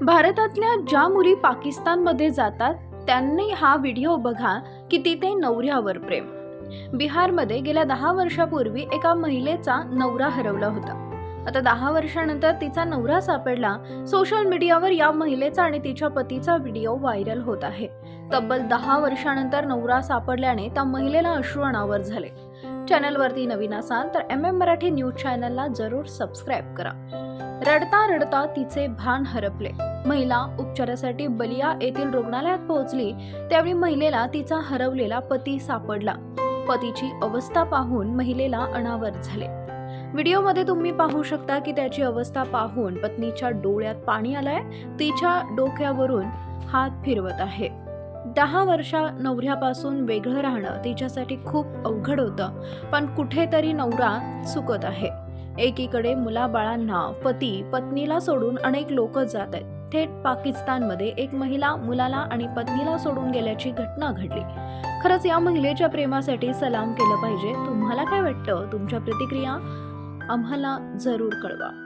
भारतातल्या ज्या मुली पाकिस्तानमध्ये जातात त्यांनी हा व्हिडिओ बघा की तिथे नवऱ्यावर प्रेम. बिहारमध्ये गेल्या दहा वर्षापूर्वी एका महिलेचा नवरा हरवला होता. आता दहा वर्षानंतर तिचा नवरा सापडला सोशल मीडियावर या महिलेचा आणि तिच्या पतीचा व्हिडिओ व्हायरल होत आहे. तब्बल दहा वर्षानंतर नवरा सापडल्याने त्या महिलेला अश्रू अनावर झाले. चॅनलवरती नवीन असाल तर एम एम मराठी न्यूज चॅनलला जरूर सबस्क्राईब करा. रडता रडता तिचे भान हरपले. महिला उपचारासाठी बलिया येथील रुग्णालयात पोहोचली त्यावेळी महिलेला तिचा हरवलेला पती सापडला. पतीची अवस्था पाहून महिलेला अनावर झाले. व्हिडिओमध्ये तुम्ही पाहू शकता की त्याची अवस्था पाहून पत्नीच्या डोळ्यात पाणी आलंय तिच्या डोक्यावरून हात फिरवत आहे. दहा वर्षा नवऱ्यापासून वेगळं राहणं तिच्यासाठी खूप अवघड होतं पण कुठेतरी नवरा चुकत आहे. एकीकडे मुलाबाळांना पती पत्नीला सोडून अनेक लोक जात आहेत. थेट पाकिस्तानमध्ये एक महिला मुलाला आणि पत्नीला सोडून गेल्याची घटना घडली. खरंच या महिलेच्या प्रेमासाठी सलाम केलं पाहिजे. तुम्हाला काय वाटतं? तुमच्या प्रतिक्रिया आम्हाला जरूर कळवा.